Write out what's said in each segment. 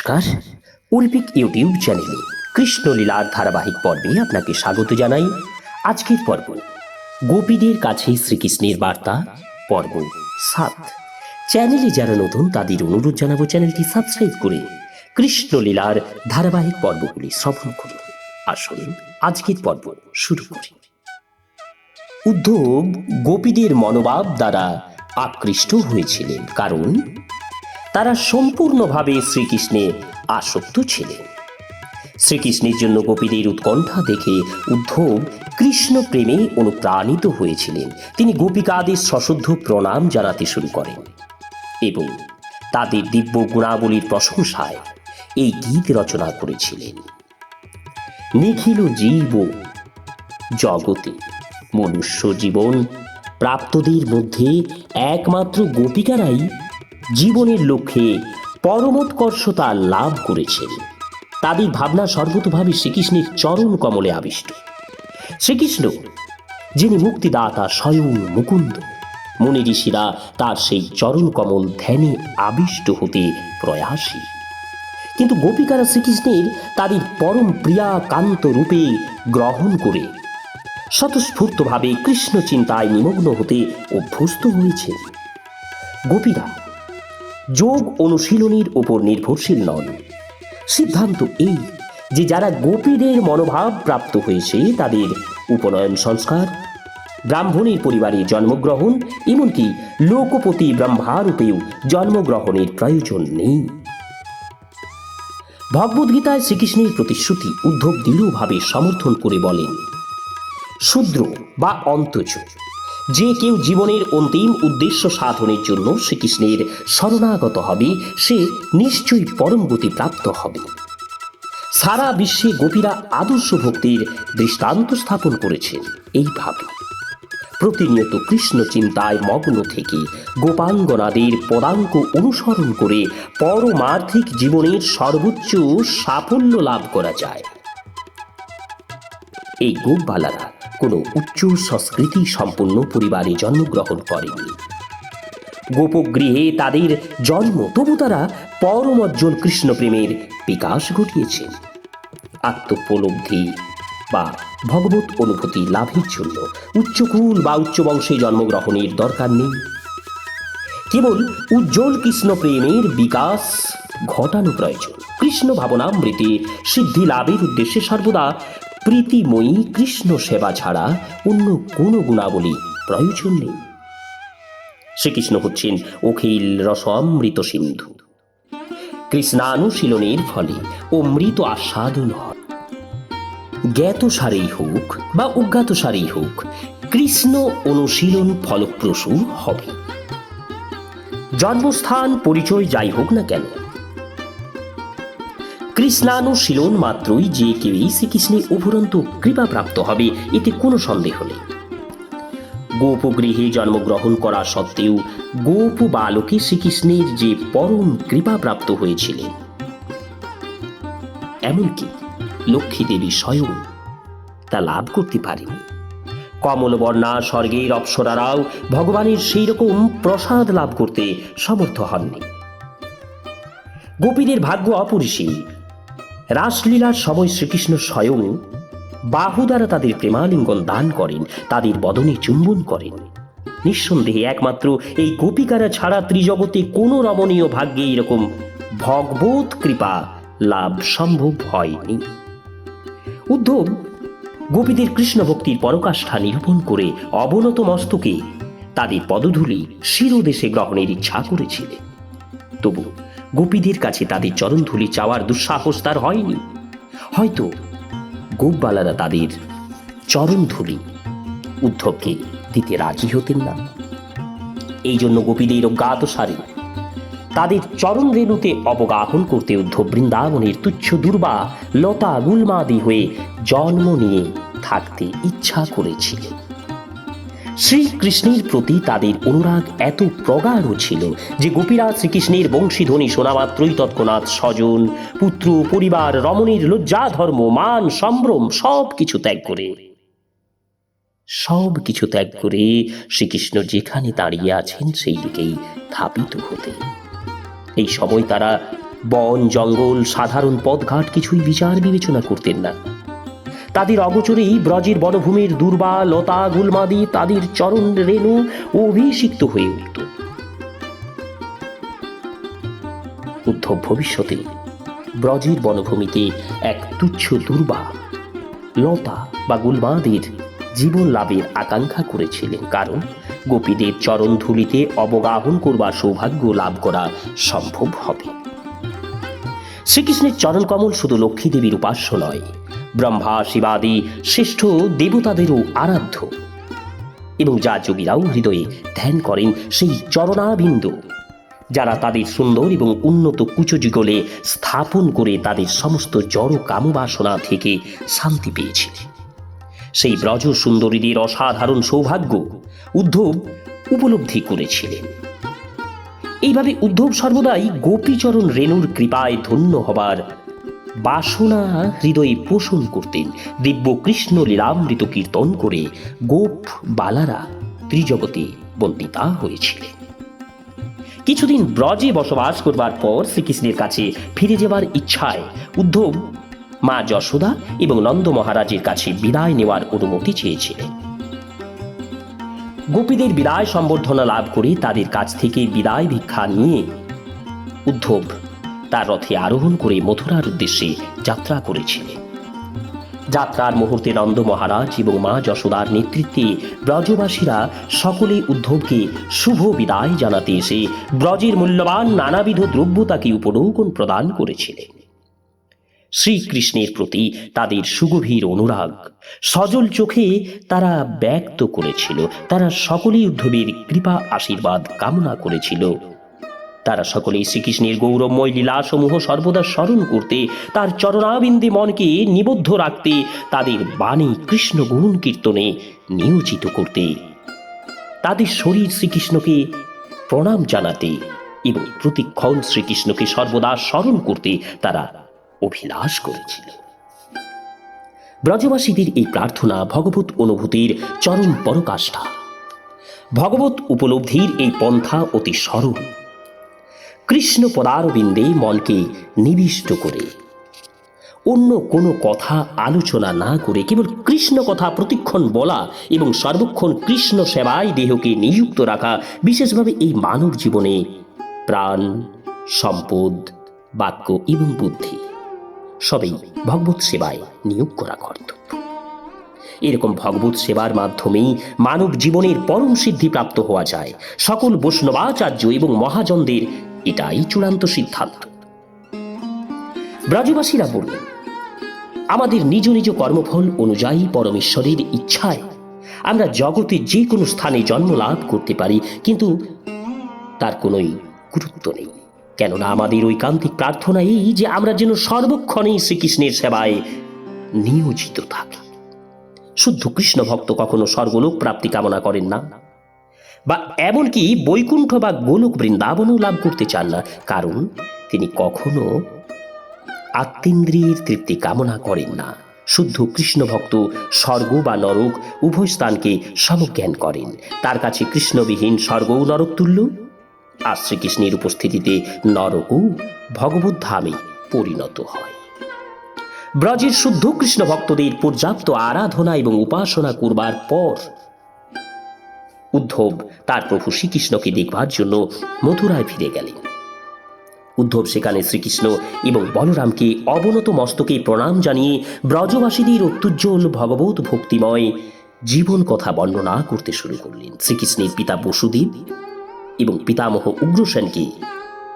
নমস্কার। উলপিক ইউটিউব চ্যানেলে কৃষ্ণলীলার ধারাবাহিক পর্বে আপনাকে স্বাগত জানাই। আজকের পর্ব, গোপীদের কাছে শ্রীকৃষ্ণের বার্তা, পর্ব সাত। চ্যানেলে যারা নতুন, তাদের অনুরোধ জানাব চ্যানেলটি সাবস্ক্রাইব করে কৃষ্ণলীলার ধারাবাহিক পর্বগুলি শ্রবণ করুন। আসুন, আজকের পর্ব শুরু করি। উদ্ধব গোপীদের মনোভাব দ্বারা আকৃষ্ট হয়েছিলেন। কারণ তারা সম্পূর্ণভাবে শ্রীকৃষ্ণে আসক্ত ছিলেন। শ্রীকৃষ্ণের জন্য গোপীদের উৎকণ্ঠা দেখে উদ্ধব কৃষ্ণ প্রেমে অনুপ্রাণিত হয়েছিলেন। তিনি গোপিকাদের সশুদ্ধ প্রণাম জানাতে শুরু করেন এবং তাদের দিব্য গুণাবলীর প্রশংসায় এই গীত রচনা করেছিলেন। নিখিল জীব জগতে মনুষ্য জীবন প্রাপ্তদের মধ্যে একমাত্র গোপিকারাই জীবনের লক্ষ্যে পরমোৎকর্ষতা লাভ করেছেন তাদের ভাবনা সর্বতভাবে শ্রীকৃষ্ণের চরণ কমলে আবিষ্ট। শ্রীকৃষ্ণ, যিনি মুক্তিদাতা স্বয়ং মুকুন্দ, মুনি ঋষিরা তার সেই চরণ কমল ধ্যানে আবিষ্ট হতে প্রয়াসী। কিন্তু গোপিকারা শ্রীকৃষ্ণের তাদের পরম প্রিয়া কান্ত রূপে গ্রহণ করে স্বতঃস্ফূর্তভাবে কৃষ্ণ চিন্তায় নিমগ্ন হতে অভ্যস্ত হয়েছে গোপীরা যোগ অনুশীলনীর উপর নির্ভরশীল নন। সিদ্ধান্ত এই যে যারা গোপীদের মনোভাব প্রাপ্ত হয়েছে, তাদের উপনয়ন সংস্কার, ব্রাহ্মণের পরিবারে জন্মগ্রহণ, এমনকি লোকপতি ব্রহ্মারূপেও জন্মগ্রহণের প্রয়োজন নেই। ভগবদ্গীতায় শ্রীকৃষ্ণের প্রতিশ্রুতি উদ্ধব দৃঢ়ভাবে সমর্থন করে বলেন, শূদ্র বা অন্তজ যে কেউ জীবনের অন্তিম উদ্দেশ্য সাধনের জন্য শ্রীকৃষ্ণের শরণাগত হবে, সে নিশ্চয়ই পরম গতি প্রাপ্ত হবে। সারা বিশ্বে গোপীরা আদর্শ ভক্তির দৃষ্টান্ত স্থাপন করেছেন এইভাবে প্রতিনিয়ত কৃষ্ণ চিন্তায় মগ্ন থেকে গোপাঙ্গনাদের পদাঙ্ক অনুসরণ করে পরমার্থিক জীবনের সর্বোচ্চ সাফল্য লাভ করা যায়। এই গোপবালারা কোনো উচ্চ সংস্কৃতি সম্পন্ন পরিবারে জন্মগ্রহণ করেননি গোপগৃহে তাদের জন্ম, তবু তারা পরমজ্জ্বল কৃষ্ণপ্রেমের বিকাশ ঘটিয়েছেন আত্মোপলব্ধি বা ভগবত অনুভূতি লাভের জন্য উচ্চকুল বা উচ্চ বংশে জন্মগ্রহণের দরকার নেই। কেবল উজ্জ্বল কৃষ্ণ প্রেমের বিকাশ ঘটানো প্রয়োজন। কৃষ্ণ ভাবনামৃতে সিদ্ধি লাভের উদ্দেশ্যে সর্বদা প্রীতিময়ী কৃষ্ণ সেবা ছাড়া অন্য কোনো গুণাবলী প্রয়োজন নেই। শ্রীকৃষ্ণ হচ্ছেন অখিল রসমৃত সিন্ধু। কৃষ্ণানুশীলনের ফলে অমৃত আস্বাদন হয়। জ্ঞাত সারেই হোক বা অজ্ঞাত সারেই হোক, কৃষ্ণ অনুশীলন ফলপ্রসূ হবে। জন্মস্থান, পরিচয় যাই হোক না কেন কৃষ্ণানুশীলন মাত্রই যে কেউই শ্রীকৃষ্ণের উপরন্ত কৃপা প্রাপ্ত হবে, এতে কোনো সন্দেহ নেই। গোপগৃহে জন্মগ্রহণ করা সত্ত্বেও গোপ বালকে শ্রীকৃষ্ণের যে পরম কৃপা প্রাপ্ত হয়েছিলেন। এমনকি লক্ষ্মী দেবী স্বয়ং তা লাভ করতে পারেনি। কমলবর্ণা স্বর্গের অপ্সরারাও ভগবানের সেই রকম প্রসাদ লাভ করতে সমর্থ হননি। গোপীদের ভাগ্য অপরিসীম। রাসলীলার সময় শ্রীকৃষ্ণ স্বয়ং বাহু দ্বারা তাদের প্রেমালিঙ্গন দান করেন, তাদের বদনে চুম্বন করেন। নিঃসন্দেহে একমাত্র এই গোপিকারা ছাড়া ত্রিজগতে কোনো রমণীয় ভাগ্যে এরকম ভগবত কৃপা লাভ সম্ভব হয়নি। উদ্ধব গোপীদের কৃষ্ণ ভক্তির পরকাষ্ঠা নিরূপণ করে অবনত মস্তকে তাদের পদধূলি শিরোদেশে গ্রহণের ইচ্ছা করেছিলেন। তবু গোপীদের কাছে তাদের চরণধুলি চাওয়ার দুঃসাহস তার হয়নি। হয়তো গোপবালারা তাদের চরণধুলি উদ্ধবকে দিতে রাজি হতেন না। এই জন্য গোপীদের অজ্ঞাত সারে তাদের চরণ রেণুতে অবগাহন করতে উদ্ধব বৃন্দাবনের তুচ্ছ দুর্বা লতা গুলমাদি হয়ে জন্ম নিয়ে থাকতে ইচ্ছা করেছিলেন। শ্রীকৃষ্ণের প্রতি তাদের অনুরাগ এত প্রগাঢ় ছিল যে গোপীরা শ্রীকৃষ্ণের বংশীধ্বনি শোনা মাত্রই তৎক্ষণাৎ স্বজন, পুত্র, পরিবার, রমণীর লজ্জা ধর্ম মান, সম্ভ্রম সব কিছু ত্যাগ করে। সব কিছু ত্যাগ করে শ্রীকৃষ্ণ যেখানে দাঁড়িয়ে আছেন সেই দিকেই ধাবিত হতে। এই সময় তারা বন, জঙ্গল, সাধারণ পথঘাট কিছুই বিচার বিবেচনা করতেন না। তাদের অগোচরেই ব্রজের বনভূমির দুর্বা, লতা, গুলমাদি, তাদের চরণ রেণু অভিষিক্ত হয়ে উঠত উদ্ধব ভবিষ্যতে ব্রজের বনভূমিতে এক তুচ্ছ দুর্বা, লতা বা গুলমাদের জীবন লাভের আকাঙ্ক্ষা করেছিলেন। কারণ গোপীদের চরণ ধুলিতে অবগাহন করবার সৌভাগ্য লাভ করা সম্ভব হবে। শ্রীকৃষ্ণের চরণ কমল শুধু লক্ষ্মী দেবীর উপাস্য নয় ব্রহ্মা শিবাদি শ্রেষ্ঠ দেবতাদেরও আরাধ্য। এবং যা যোগীরাও হৃদয়ে ধ্যান করেন সেই চরণাবিন্দু, যারা তাদের সুন্দর এবং উন্নত কুচযুগলে স্থাপন করে তাদের সমস্ত জড় কামবাসনা থেকে শান্তি পেয়েছিলেন সেই ব্রজ সুন্দরীদের অসাধারণ সৌভাগ্য উদ্ধব উপলব্ধি করেছিলেন। এইভাবে উদ্ধব সর্বদাই গোপীচরণ রেণুর কৃপায় ধন্য হবার বাসনা হৃদয়ে পোষণ করতেন। দিব্য কৃষ্ণ লীলামৃত কীর্তন করে গোপ বালারা ত্রিজগতে বন্দিতা হয়েছিলেন। কিছুদিন ব্রজে বসবাস করবার পর শ্রীকৃষ্ণের কাছে ফিরে যাবার ইচ্ছায় উদ্ধব মা যশোদা এবং নন্দ মহারাজের কাছে বিদায় নেওয়ার অনুমতি চেয়েছিলেন। গোপীদের বিদায় সম্বর্ধনা লাভ করে তাদের কাছ থেকে বিদায় ভিক্ষা নিয়ে উদ্ধব তার রথে আরোহণ করে মথুরার উদ্দেশ্যে যাত্রা করেছিলেন যাত্রার মুহূর্তে নন্দ মহারাজ এবং মা যশোদার নেতৃত্বে ব্রজবাসীরা সকলে উদ্ধবকে শুভ বিদায় জানাতে এসে ব্রজের মূল্যবান নানাবিধ দ্রব্য তাকে উপঢৌকন প্রদান করেছিলেন। শ্রীকৃষ্ণের প্রতি তাদের সুগভীর অনুরাগ সজল চোখে তারা ব্যক্ত করেছিল। তারা সকলেই উদ্ধবের কৃপা আশীর্বাদ কামনা করেছিল। তারা সকলেই শ্রীকৃষ্ণের গৌরবময় লীলাসমূহ সর্বদা স্মরণ করতে, তার চরণাবিন্দে মনকে নিবদ্ধ রাখতে, তাদের বাণী কৃষ্ণ গুণ কীর্তনে নিয়োজিত করতে। তাদের শরীর শ্রীকৃষ্ণকে প্রণাম জানাতে এবং প্রতিক্ষণ শ্রীকৃষ্ণকে সর্বদা স্মরণ করতে তারা অভিলাষ করেছিল। ব্রজবাসীদের এই প্রার্থনা ভগবত অনুভূতির চরম পরকাষ্ঠা। ভগবত উপলব্ধির এই পন্থা অতি সরল কৃষ্ণ পদারবিন্দে মনকে নিবিষ্ট করে। অন্য কোনো কথা আলোচনা না করে কেবল কৃষ্ণ কথা প্রতিক্ষণ বলা এবং সর্বক্ষণ কৃষ্ণ সেবায় দেহকে নিযুক্ত রাখা বিশেষভাবে এই মানব জীবনে প্রাণ, সম্পদ, বাক্য এবং বুদ্ধি সবই ভগবত সেবায় নিয়োগ করা কর্তব্য। এরকম ভগবত সেবার মাধ্যমেই মানব জীবনের পরম সিদ্ধি প্রাপ্ত হওয়া যায়। সকল বৈষ্ণবাচার্য এবং মহাজনদের এটাই চূড়ান্ত সিদ্ধান্ত। ব্রজবাসীরা বললেন, আমাদের নিজ নিজ কর্মফল অনুযায়ী পরমেশ্বরের ইচ্ছায় আমরা জগতে যে কোনো স্থানে জন্ম লাভ করতে পারি, কিন্তু তার কোনোই গুরুত্ব নেই। কেননা আমাদের ঐকান্তিক প্রার্থনা এই যে আমরা যেন সর্বক্ষণেই শ্রীকৃষ্ণের সেবায় নিয়োজিত থাকি। শুদ্ধ কৃষ্ণ ভক্ত কখনো স্বর্গলোক প্রাপ্তি কামনা করেন না। বা এমনকি বৈকুণ্ঠ বা গোলক বৃন্দাবনও লাভ করতে চান না। কারণ তিনি কখনো আত্মেন্দ্রিয়ের তৃপ্তি কামনা করেন না। শুদ্ধ কৃষ্ণ ভক্ত, স্বর্গ বা নরক উভয় স্থানকে সমজ্ঞান করেন। তার কাছে কৃষ্ণবিহীন স্বর্গ নরক তুল্য। আর শ্রীকৃষ্ণের উপস্থিতিতে নরকও ভগবত ধামে পরিণত হয়। ব্রজের শুদ্ধ কৃষ্ণ ভক্তদের পর্যাপ্ত আরাধনা এবং উপাসনা করবার পর উদ্ধব তার প্রভু শ্রীকৃষ্ণকে দেখবার জন্য মথুরায় ফিরে গেলেন। উদ্ধব সেখানে শ্রীকৃষ্ণ এবং বলরামকে অবনত মস্তকে প্রণাম জানিয়ে ব্রজবাসীদের অত্যুজ্জ্বল ভগবত ভক্তিময় জীবন কথা বর্ণনা করতে শুরু করলেন শ্রীকৃষ্ণের পিতা বসুদেব এবং পিতামহ উগ্রসেনকে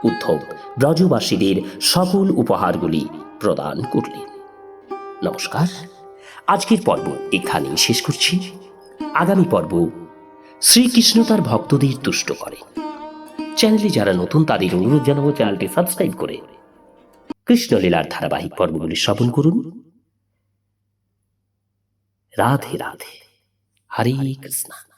উদ্ধব ব্রজবাসীদের সকল উপহারগুলি প্রদান করলেন। নমস্কার। আজকের পর্ব এখানেই শেষ করছি। আগামী পর্ব শ্রীকৃষ্ণ তার ভক্তদের তুষ্ট করে। চ্যানেলে যারা নতুন, তাদের অনুরোধ জানাব চ্যানেলটি সাবস্ক্রাইব করে। কৃষ্ণলীলার ধারাবাহিক পর্বগুলি শ্রবণ করুন। রাধে রাধে। হরে কৃষ্ণ।